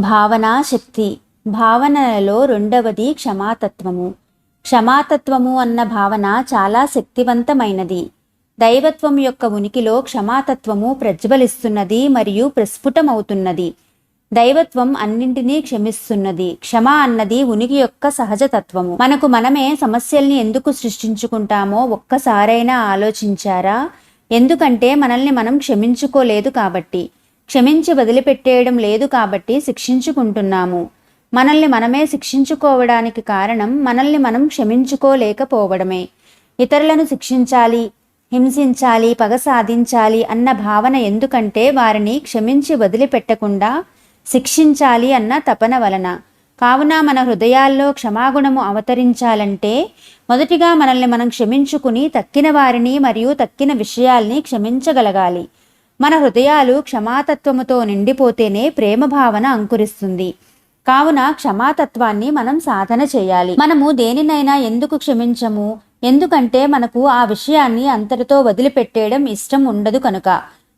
భావనా శక్తి భావనలలో రెండవది క్షమాతత్వము. క్షమాతత్వము అన్న భావన చాలా శక్తివంతమైనది. దైవత్వం యొక్క ఉనికిలో క్షమాతత్వము ప్రజ్వలిస్తున్నది మరియు ప్రస్ఫుటమవుతున్నది. దైవత్వం అన్నింటినీ క్షమిస్తున్నది. క్షమ అన్నది ఉనికి యొక్క సహజతత్వము. మనకు మనమే సమస్యల్ని ఎందుకు సృష్టించుకుంటామో ఒక్కసారైనా ఆలోచించారా? ఎందుకంటే మనల్ని మనం క్షమించుకోలేదు కాబట్టి. క్షమించి వదిలిపెట్టేయడం లేదు కాబట్టి శిక్షించుకుంటున్నాము. మనల్ని మనమే శిక్షించుకోవడానికి కారణం మనల్ని మనం క్షమించుకోలేకపోవడమే. ఇతరులను శిక్షించాలి హింసించాలి పగ సాధించాలి అన్న భావన ఎందుకంటే వారిని క్షమించి వదిలిపెట్టకుండా శిక్షించాలి అన్న తపన వలన. కావున మన హృదయాల్లో క్షమాగుణము అవతరించాలంటే మొదటిగా మనల్ని మనం క్షమించుకుని తక్కిన వారిని మరియు తక్కిన విషయాల్ని క్షమించగలగాలి. మన హృదయాలు క్షమాతత్వముతో నిండిపోతేనే ప్రేమ భావన అంకురిస్తుంది. కావున క్షమాతత్వాన్ని మనం సాధన చేయాలి. మనము దేనినైనా ఎందుకు క్షమించము? ఎందుకంటే మనకు ఆ విషయాన్ని అంతటితో వదిలిపెట్టేయడం ఇష్టం ఉండదు కనుక.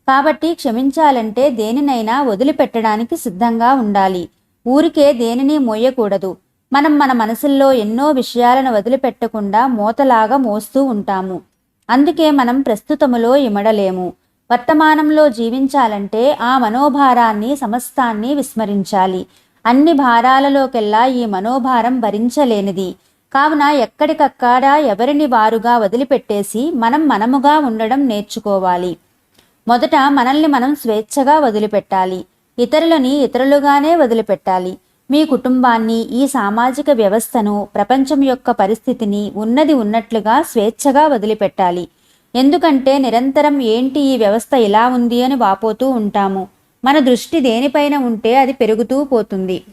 కాబట్టి క్షమించాలంటే దేనినైనా వదిలిపెట్టడానికి సిద్ధంగా ఉండాలి. ఊరికే దేనిని మోయకూడదు. మనం మన మనసుల్లో ఎన్నో విషయాలను వదిలిపెట్టకుండా మూతలాగా మోస్తూ ఉంటాము. అందుకే మనం ప్రస్తుతములో ఇమడలేము. వర్తమానంలో జీవించాలంటే ఆ మనోభారాన్ని సమస్తాన్ని విస్మరించాలి. అన్ని భారాలలోకెల్లా ఈ మనోభారం భరించలేనిది. కావున ఎక్కడికక్కడ ఎవరిని వారుగా వదిలిపెట్టేసి మనం మనముగా ఉండడం నేర్చుకోవాలి. మొదట మనల్ని మనం స్వేచ్ఛగా వదిలిపెట్టాలి. ఇతరులని ఇతరులుగానే వదిలిపెట్టాలి. మీ కుటుంబాన్ని ఈ సామాజిక వ్యవస్థను ప్రపంచం యొక్క పరిస్థితిని ఉన్నది ఉన్నట్లుగా స్వేచ్ఛగా వదిలిపెట్టాలి. ఎందుకంటే నిరంతరం ఏంటి ఈ వ్యవస్థ ఇలా ఉంది అని వాపోతూ ఉంటాము. మన దృష్టి దేనిపైన ఉంటే అది పెరుగుతూ పోతుంది.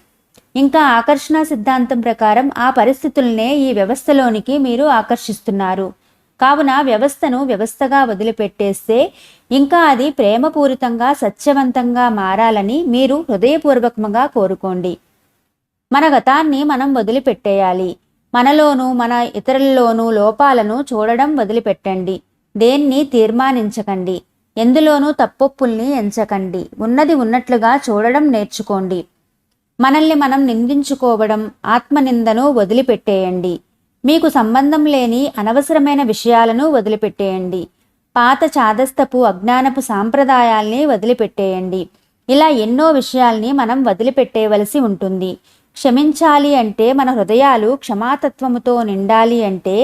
ఇంకా ఆకర్షణ సిద్ధాంతం ప్రకారం ఆ పరిస్థితులనే ఈ వ్యవస్థలోనికి మీరు ఆకర్షిస్తున్నారు. కావున వ్యవస్థను వ్యవస్థగా వదిలిపెట్టేస్తే ఇంకా అది ప్రేమపూరితంగా సత్యవంతంగా మారాలని మీరు హృదయపూర్వకంగా కోరుకోండి. మన గతాన్ని మనం వదిలిపెట్టేయాలి. మనలోనూ మన ఇతరుల్లోనూ లోపాలను చూడడం వదిలిపెట్టండి. దేన్ని తీర్మానించకండి. ఎందులోనూ తప్పొప్పుల్ని ఎంచకండి. ఉన్నది ఉన్నట్లుగా చూడడం నేర్చుకోండి. మనల్ని మనం నిందించుకోవడం ఆత్మనిందను వదిలిపెట్టేయండి. మీకు సంబంధం లేని అనవసరమైన విషయాలను వదిలిపెట్టేయండి. పాత చాదస్తపు అజ్ఞానపు సాంప్రదాయాల్ని వదిలిపెట్టేయండి. ఇలా ఎన్నో విషయాల్ని మనం వదిలిపెట్టేయవలసి ఉంటుంది. క్షమించాలి అంటే మన హృదయాలు క్షమాతత్వముతో నిండాలి అంటే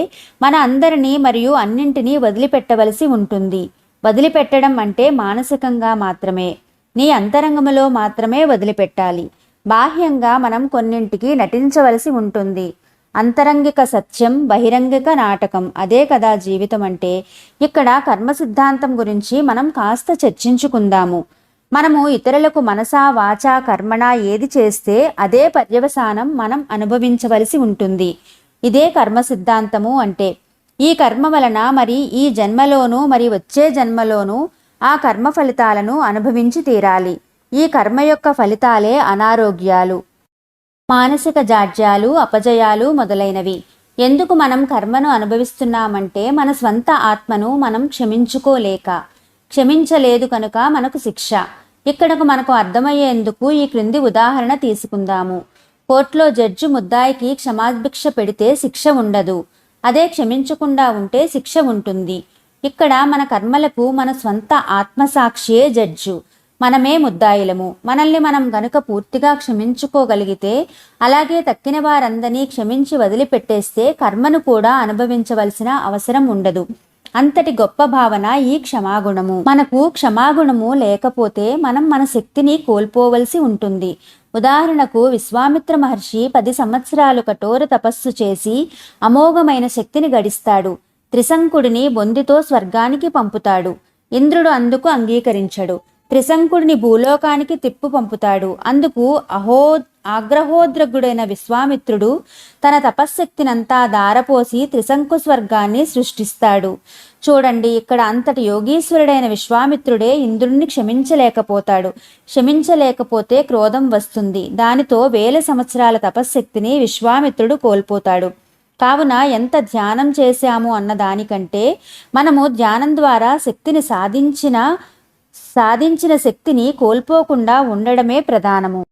మన అందరినీ మరియు అన్నింటినీ వదిలిపెట్టవలసి ఉంటుంది. వదిలిపెట్టడం అంటే మానసికంగా మాత్రమే. నీ అంతరంగములో మాత్రమే వదిలిపెట్టాలి. బాహ్యంగా మనం కొన్నింటికి నటించవలసి ఉంటుంది. అంతరంగిక సత్యం బహిరంగిక నాటకం అదే కదా జీవితం అంటే. ఇక్కడ కర్మ సిద్ధాంతం గురించి మనం కాస్త చర్చించుకుందాము. మనము ఇతరులకు మనసా వాచా కర్మణ ఏది చేస్తే అదే పర్యవసానం మనం అనుభవించవలసి ఉంటుంది. ఇదే కర్మ సిద్ధాంతము అంటే ఈ కర్మ వలన మరి ఈ జన్మలోనూ మరి వచ్చే జన్మలోనూ ఆ కర్మ ఫలితాలను అనుభవించి తీరాలి. ఈ కర్మ యొక్క ఫలితాలే అనారోగ్యాలు మానసిక జాడ్యాలు అపజయాలు మొదలైనవి. ఎందుకు మనం కర్మను అనుభవిస్తున్నామంటే మన స్వంత ఆత్మను మనం క్షమించుకోలేక క్షమించలేదు కనుక మనకు శిక్ష. ఇక్కడకు మనకు అర్థమయ్యేందుకు ఈ క్రింది ఉదాహరణ తీసుకుందాము. కోర్టులో జడ్జి ముద్దాయికి క్షమాభిక్ష పెడితే శిక్ష ఉండదు. అదే క్షమించకుండా ఉంటే శిక్ష ఉంటుంది. ఇక్కడ మన కర్మలకు మన స్వంత ఆత్మసాక్షియే జడ్జు. మనమే ముద్దాయిలము. మనల్ని మనం గనుక పూర్తిగా క్షమించుకోగలిగితే అలాగే తక్కిన వారందరినీ క్షమించి వదిలిపెట్టేస్తే కర్మను కూడా అనుభవించవలసిన అవసరం ఉండదు. అంతటి గొప్ప భావన ఈ క్షమాగుణము. మనకు క్షమాగుణము లేకపోతే మనం మన శక్తిని కోల్పోవలసి ఉంటుంది. ఉదాహరణకు విశ్వామిత్ర మహర్షి పది సంవత్సరాలు కఠోర తపస్సు చేసి అమోఘమైన శక్తిని గడిస్తాడు. త్రిశంకుడిని బొందితో స్వర్గానికి పంపుతాడు. ఇంద్రుడు అందుకు అంగీకరించడు. త్రిశంకుడిని భూలోకానికి తిప్పు పంపుతాడు. అందుకు అహో ఆగ్రహోద్రగుడైన విశ్వామిత్రుడు తన తపశ్శక్తినంతా దారపోసి త్రిశంకు స్వర్గాన్ని సృష్టిస్తాడు. చూడండి ఇక్కడ అంతటి యోగీశ్వరుడైన విశ్వామిత్రుడే ఇంద్రుణ్ణి క్షమించలేకపోతాడు. క్షమించలేకపోతే క్రోధం వస్తుంది. దానితో వేల సంవత్సరాల తపశ్శక్తిని విశ్వామిత్రుడు కోల్పోతాడు. కావున ఎంత ధ్యానం చేశాము అన్న దానికంటే మనము ధ్యానం ద్వారా శక్తిని సాధించిన సాధించిన శక్తిని కోల్పోకుండా ఉండడమే ప్రధానము.